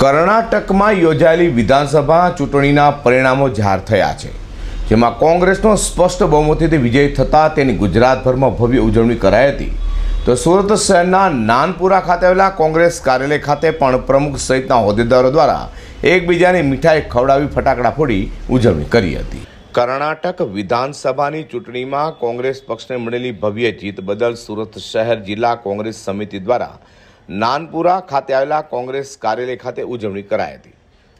કર્ણાટકમાં યોજાયેલી વિધાનસભા ચૂંટણીના પરિણામો જાહેર થયા છે, જેમાં કોંગ્રેસનો સ્પષ્ટ બહુમતીથી વિજય થતાં તેની ગુજરાતભરમાં ભવ્ય ઉજવણી કરાઈ હતી. તો સુરત શહેરના નાનપુરા ખાતે આવેલા કોંગ્રેસ કાર્યાલય ખાતે પણ પ્રમુખ સહિતના હોદ્દેદારો દ્વારા એકબીજાની મીઠાઈ ખવડાવી ફટાકડા ફોડી ઉજવણી કરી હતી. કર્ણાટક વિધાનસભાની ચૂંટણીમાં કોંગ્રેસ પક્ષને મળેલી ભવ્ય જીત બદલ સુરત શહેર જિલ્લા કોંગ્રેસ સમિતિ દ્વારા નાનપુરા ખાતે આવેલા કોંગ્રેસ કાર્યાલય ખાતે ઉજવણી કરાઈ હતી.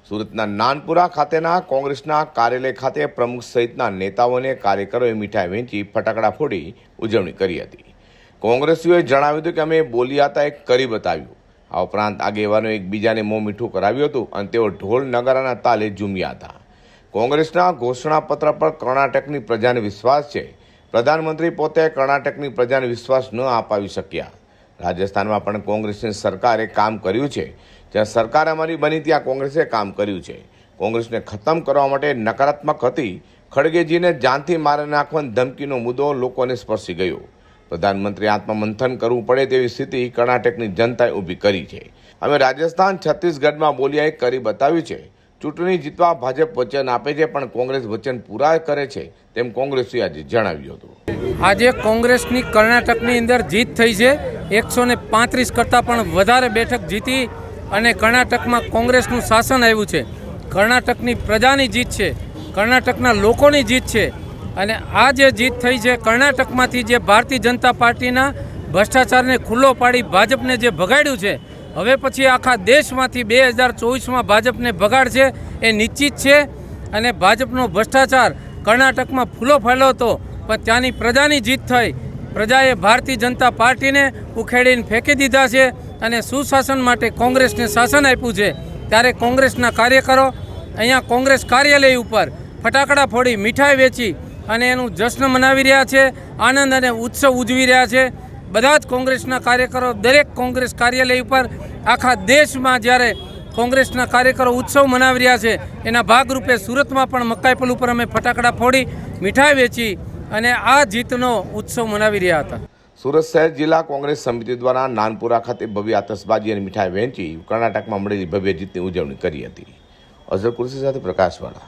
સુરતના નાનપુરા ખાતેના કોંગ્રેસના કાર્યાલય ખાતે પ્રમુખ સહિતના નેતાઓને કાર્યકરોએ મીઠાઈ વહેંચી ફટાકડા ફોડી ઉજવણી કરી હતી. કોંગ્રેસીઓએ જણાવ્યું હતું કે અમે બોલ્યા હતા એક કરી બતાવ્યું. આ ઉપરાંત આગેવાનો એકબીજાને મોં મીઠું કરાવ્યું હતું અને તેઓ ઢોલ નગારાના તાલે ઝૂમ્યા હતા. કોંગ્રેસના ઘોષણાપત્ર પર કર્ણાટકની પ્રજાને વિશ્વાસ છે. પ્રધાનમંત્રી પોતે કર્ણાટકની પ્રજાને વિશ્વાસ ન અપાવી શક્યા. રાજસ્થાનમાં પણ કોંગ્રેસની સરકારે કામ કર્યું છે. જ્યાં સરકાર અમારી બની ત્યાં કોંગ્રેસે કામ કર્યું છે. કોંગ્રેસને ખતમ કરવા માટે નકારાત્મક હતી. ખડગેજીને જાનથી મારી નાખવાની ધમકીનો મુદ્દો લોકોને સ્પર્શી ગયો. પ્રધાનમંત્રી આત્મમંથન કરવું પડે તેવી સ્થિતિ કર્ણાટકની જનતાએ ઊભી કરી છે. અમે રાજસ્થાન છત્તીસગઢમાં બોલિયાએ કરી બતાવ્યું છે. ચૂંટણી જીતવા ભાજપ વચન આપે છે, પણ કોંગ્રેસ વચન પૂરા કરે છે તેમ કોંગ્રેસે આજે જણાવ્યું હતું. આજે કોંગ્રેસની કર્ણાટકની અંદર જીત થઈ છે. એકસો ને પાંત્રીસ કરતાં પણ વધારે બેઠક જીતી અને કર્ણાટકમાં કોંગ્રેસનું શાસન આવ્યું છે. કર્ણાટકની પ્રજાની જીત છે, કર્ણાટકના લોકોની જીત છે અને આ જે જીત થઈ છે, કર્ણાટકમાંથી જે ભારતીય જનતા પાર્ટીના ભ્રષ્ટાચારને ખુલ્લો પાડી ભાજપને જે ભગાડ્યું છે, હવે પછી આખા દેશમાંથી બે હજાર ચોવીસમાં ભાજપને ભગાડશે એ નિશ્ચિત છે અને ભાજપનો ભ્રષ્ટાચાર કર્ણાટકમાં ફૂલો ફેલો હતો, પણ ત્યાંની પ્રજાની જીત થઈ પ્રજાએ ભારતીય જનતા પાર્ટીને ઉખેડીને ફેંકી દીધા છે અને સુશાસન માટે કોંગ્રેસને શાસન આપ્યું છે. ત્યારે કોંગ્રેસના કાર્યકરો અહીંયા કોંગ્રેસ કાર્યાલય ઉપર ફટાકડા ફોડી મીઠાઈ વેચી અને એનું જશ્ન મનાવી રહ્યા છે, આનંદ અને ઉત્સવ ઉજવી રહ્યા છે. બધા જ કોંગ્રેસના કાર્યકરો દરેક કોંગ્રેસ કાર્યાલય ઉપર આખા દેશમાં જ્યારે કોંગ્રેસના કાર્યકરો ઉત્સવ મનાવી રહ્યા છે, એના ભાગરૂપે સુરતમાં પણ મકાઈપલ ઉપર અમે ફટાકડા ફોડી મીઠાઈ વેચી અને આ જીતનો ઉત્સવ મનાવી રહ્યા હતા. સુરત શહેર જિલ્લા કોંગ્રેસ સમિતિ દ્વારા નાનપુરા ખાતે ભવ્ય આતશબાજી અને મીઠાઈ વહેંચી કર્ણાટકમાં મળેલી ભવ્ય જીતની ઉજવણી કરી હતી. અઝર કુરશી સાથે પ્રકાશવાળા